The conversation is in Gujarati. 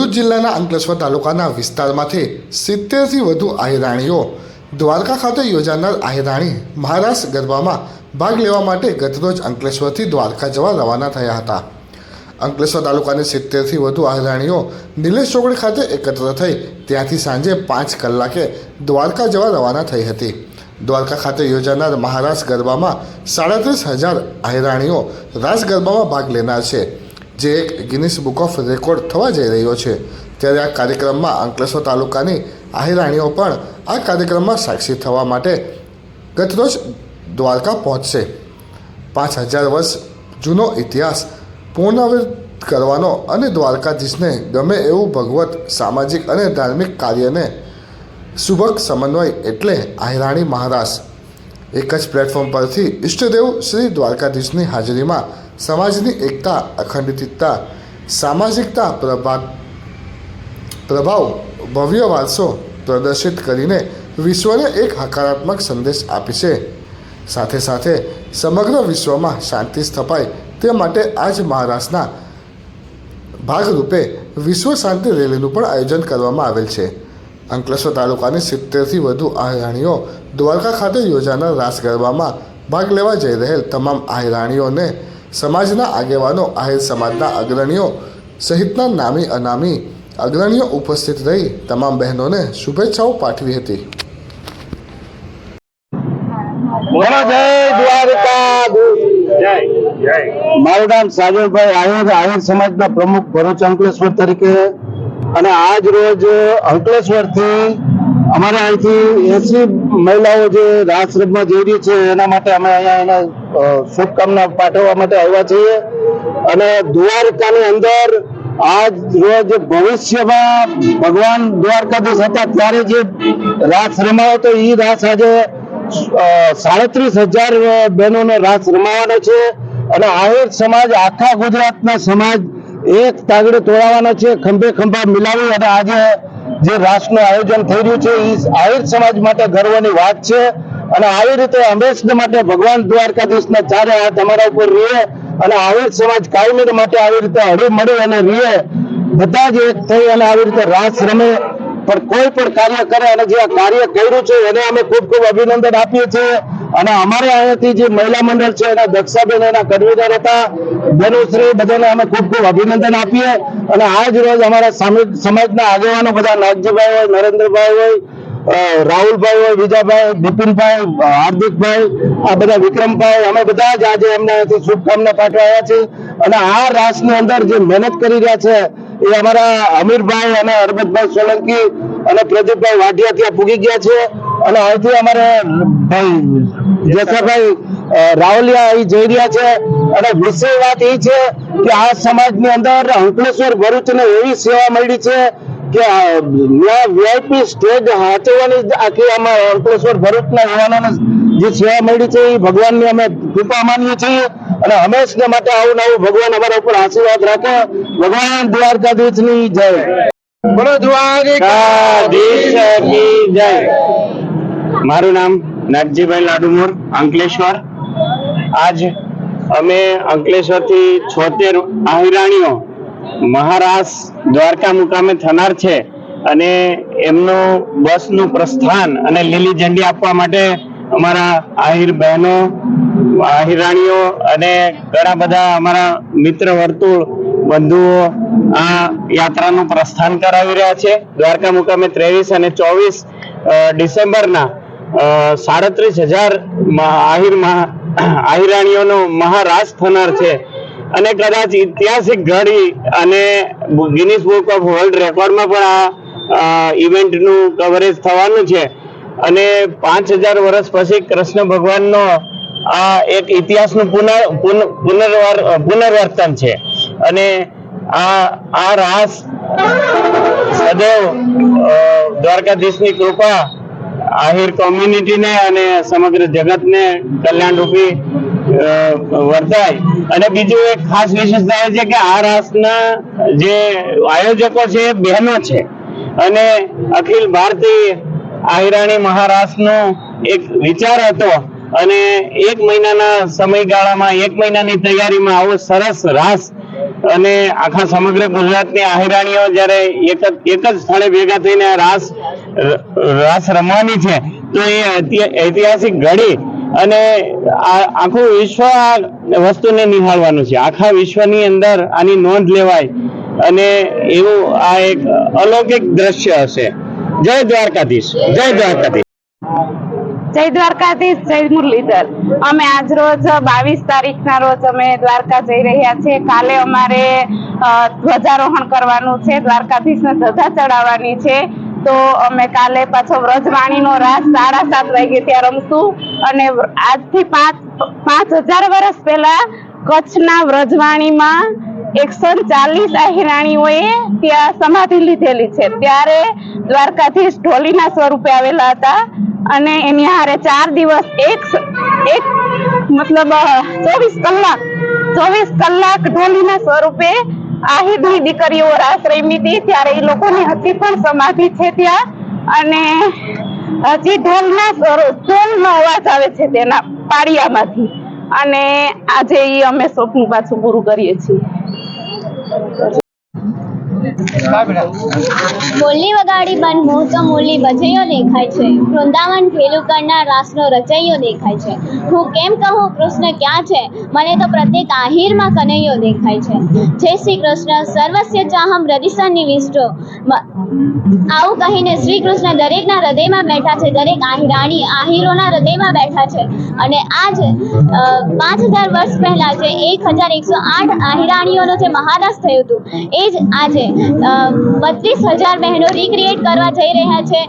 ભરૂચ જિલ્લાના અંકલેશ્વર તાલુકાના વિસ્તારમાંથી સિત્તેરથી વધુ આહિરાણીઓ દ્વારકા ખાતે યોજાનાર આહિરાણી મહારાષ્ટ્ર ગરબામાં ભાગ લેવા માટે ગતરોજ અંકલેશ્વરથી દ્વારકા જવા રવાના થયા હતા. અંકલેશ્વર તાલુકાની સિત્તેરથી વધુ આહિરાણીઓ નિલેશ ચોકડી ખાતે એકત્ર થઈ ત્યાંથી સાંજે પાંચ કલાકે દ્વારકા જવા રવાના થઈ હતી. દ્વારકા ખાતે યોજાનાર મહારાષ્ટ્ર ગરબામાં સાડત્રીસ હજાર આહિરાણીઓ રાસ ગરબામાં ભાગ લેનાર છે. જે એક ગિનિસ બુક ઓફ રેકોર્ડ થવા જઈ રહ્યો છે, ત્યારે આ કાર્યક્રમમાં અંકલેશ્વર તાલુકાની આહિરાણીઓ પણ આ કાર્યક્રમમાં સાક્ષી થવા માટે ગતરોજ દ્વારકા પહોંચશે. પાંચ હજાર વર્ષ જૂનો ઇતિહાસ પુનરાવૃત્ત કરવાનો અને દ્વારકાધીશને ગમે એવું ભગવત સામાજિક અને ધાર્મિક કાર્યને સુભક સમન્વય એટલે આહિરાણી મહારાજ. એક જ પ્લેટફોર્મ પરથી ઈષ્ટદેવ શ્રી દ્વારકાધીશની હાજરીમાં સમાજની એકતા, અખંડિતતા, સામાજિકતા પ્રભાત પ્રભાવ, ભવ્ય વારસો પ્રદર્શિત કરીને વિશ્વને એક હકારાત્મક સંદેશ આપી છે. સાથે સાથે સમગ્ર વિશ્વમાં શાંતિ સ્થપાય તે માટે આજ મહારાષ્ટ્રના ભાગરૂપે વિશ્વ શાંતિ રેલીનું પણ આયોજન કરવામાં આવેલ છે. અંકલેશ્વર તાલુકાની સિત્તેરથી વધુ આહિરાણીઓ દ્વારકા ખાતે યોજાનાર રાસ ગરબામાં ભાગ લેવા જઈ રહેલ તમામ આહિરાણીઓને સમાજના આગેવાનો આહિર સમાજના અગ્રણીઓ સહિતના નામી અનામી અગ્રણીઓ ઉપસ્થિત રહી તમામ બહેનોને શુભેચ્છાઓ પાઠવી હતી. મારું નામ સાજરભાઈ આહિર આહિર સમાજના પ્રમુખ ભરૂચ અંકલેશ્વર તરીકે. અને આજ રોજ અંકલેશ્વરથી અમારે અહીંથી એસી મહિલાઓ જે રાસ રમવા જઈ છે, એના માટે અમે અહીંયા એને શુભકામના પાઠવવા માટે આવ્યા છીએ. અને દ્વારકાની અંદર આજ રોજ ભવિષ્યમાં ભગવાન દ્વારકાધીશ હતા, ત્યારે જે રાસ રમાયો તો એ રાસ આજે સાડત્રીસ હજાર બહેનોનો રાસ રમાવાનો છે. અને આહિર સમાજ, આખા ગુજરાતના સમાજ એક તાગડે તોડાવવાનો છે, ખંભે ખંભા મિલાવી અને આજે જે રાસનું આયોજન થઈ રહ્યું છે એ આહિર સમાજ માટે ગર્વની વાત છે. અને આવી રીતે હંમેશને માટે ભગવાન દ્વારકાધીશના ચારે હાથ અમારા ઉપર રહે અને આહિર સમાજ કાયમી માટે આવી રીતે હળી મળી અને રહે બધા જ એક થઈ અને આવી રીતે રાસ રમે. પણ કોઈ પણ કાર્ય કરે અને જે આ કાર્ય કર્યું છે, એને અમે ખૂબ ખૂબ અભિનંદન આપીએ છીએ. અને અમારે અહીંયાથી જે મહિલા મંડળ છે, એના દક્ષાબેન એના કન્વીનર હતા બેનુશ્રી બધાને અમે ખૂબ ખૂબ અભિનંદન આપીએ. અને આજ રોજ અમારા સામે- સમાજના આગેવાનો બધા નાગજીભાઈ હોય, નરેન્દ્રભાઈ હોય રાહુલભાઈ હોય, વિજાભાઈ, બિપિનભાઈ, હાર્દિકભાઈ, આ બધા વિક્રમભાઈ અમે બધા જ આજે એમને શુભકામના આવ્યા છે અને આ રાસની અંદર જે મહેનત કરી રહ્યા છે, એ અમારા અમીરભાઈ અને હરબતભાઈ સોલંકી અને પ્રદીપભાઈ વાઢિયા ત્યાં પૂગી ગયા છે. અને અહીંથી અમારે ભાઈ જસાભાઈ રાવલિયા અહીં જઈ રહ્યા છે. અને વિષય વાત એ છે કે આ સમાજની અંદર અંકલેશ્વર ભરૂચને એવી સેવા મળી છે કે વીઆઈપી સ્ટેજ હાચવવાની આખી આમાં અંકલેશ્વર ભરૂચના યુવાનોને જે સેવા મળી છે એ ભગવાનની અમે કૃપા માનીએ છીએ. અને હંમેશને માટે આવું નવું ભગવાન અમારા ઉપર આશીર્વાદ રાખે. ભગવાન દ્વારકાધીશની જય. બોલો, દ્વારકાધીશની જય. મારું નામ નાગજીભાઈ લાડુમોર, અંકલેશ્વર. આજ અમે અંકલેશ્વરથી છોતેર આહિરાણીઓ મહારાષ્ટ્ર દ્વારકા મુકામે થનાર છે અને એમનું બસનું પ્રસ્થાન અને લીલી ઝંડી આપવા માટે અમારા આહિર બહેનો, આહિરાણીઓ અને ઘણા બધા અમારા મિત્ર વર્તુળ બંધુઓ આ યાત્રાનું પ્રસ્થાન કરાવી રહ્યા છે. દ્વારકા મુકામે ત્રેવીસ અને ચોવીસ ડિસેમ્બરના સાડત્રીસ હજાર આહિર આહિરાણીઓનો મહારાજ થનાર છે. અને કદાચ ઐતિહાસિક ઘડી અને ગિનિસ બુક ઓફ વર્લ્ડ રેકોર્ડમાં પણ આ ઇવેન્ટનું કવરેજ થવાનું છે. અને પાંચ હજાર વર્ષ પછી કૃષ્ણ ભગવાનનો આ એક ઇતિહાસનું પુનઃ પુન- પુનર્વાર, પુનર્વર્તન છે. અને આ આ રાસ સદૈવ દ્વારકાધીશની કૃપા આહિર કોમ્યુનિટીને અને સમગ્ર જગતને કલ્યાણરૂપી વર્તાય. અને બીજું એક ખાસ વિશેષતા એ છે કે આ રાસના જે આયોજકો છે એ બહેનો છે. અને અખિલ ભારતીય આહિરાણી મહારાષ્ટ્રનો એક વિચાર હતો અને એક મહિનાના સમયગાળામાં, એક મહિનાની તૈયારીમાં આવો સરસ રાસ અને આખા સમગ્ર ગુજરાતની આહિરાણીઓ જ્યારે એક જ એક જ સ્થળે ભેગા થઈને રાસ રાસ રમવાની છે. તો એ ઐતિહાસિક ઘડી અને આખું વિશ્વ આ વસ્તુને નિહાળવાનું છે. આખા વિશ્વની અંદર આની નોંધ લેવાય અને એવું આ એક અલૌકિક દ્રશ્ય હશે. જય દ્વારકાધીશ. જય દ્વારકાધીશ. જય દ્વારકાધીશ, જય મુરલીધર. અમે આજ રોજ બાવીસ તારીખના રોજ અમે દ્વારકા જઈ રહ્યા છીએ. કાલે અમારે ધ્વજારોહણ કરવાનું છે. દ્વારકાધીશને ધજા ચડાવવાની છે. તો અમે કાલે પાછો વ્રજવાણીનો રાસ સાડા સાત વાગે ત્યાં રમશું. અને આજથી પાંચ પાંચ હજાર વર્ષ પહેલા કચ્છના વ્રજવાણીમાં એકસો ચાલીસ આહિરાણીઓએ ત્યાં સમાધિ લીધેલી છે. ત્યારે દ્વારકાધીશ ઢોલીના સ્વરૂપે આવેલા હતા અને એની હારે ચાર દિવસ એક એક મતલબ ચોવીસ કલાક ચોવીસ કલાક ઢોલીના સ્વરૂપે આહિરની દીકરીઓ રાસ રમી હતી, ત્યારે એ લોકોની હજી પણ સમાધિ છે ત્યાં. અને હજી ઢોલના ઢોલનો અવાજ આવે છે તેના પાડિયામાંથી અને આજે એ અમે સ્વપ્ન પાછું પૂરું કરીએ છીએ. બોલી વગાડી બન તો મૂલી ભજૈયો દેખાય છે. વૃંદાવન ભેલું કરનાર રાસનો રચૈયો દેખાય છે. હું કેમ કહું, કૃષ્ણ ક્યાં છે? મને તો પ્રત્યેક આહિરમાં કનૈયો દેખાય છે. જય શ્રી કૃષ્ણ, સર્વસ્ય ચાહમ હૃદય વિષ્ટો. આવું કહીને શ્રી કૃષ્ણ દરેકના હૃદયમાં બેઠા છે. દરેક આહિરાણી આહિરોના હૃદયમાં બેઠા છે. અને આજ પાંચ હજાર વર્ષ પહેલા જે એક હજાર એકસો આઠ આહિરાણીઓનો જે મહારાસ થયું હતું, એ જ આજે બત્રીસ હજાર બહેનો રિક્રિએટ કરવા જઈ રહ્યા છે.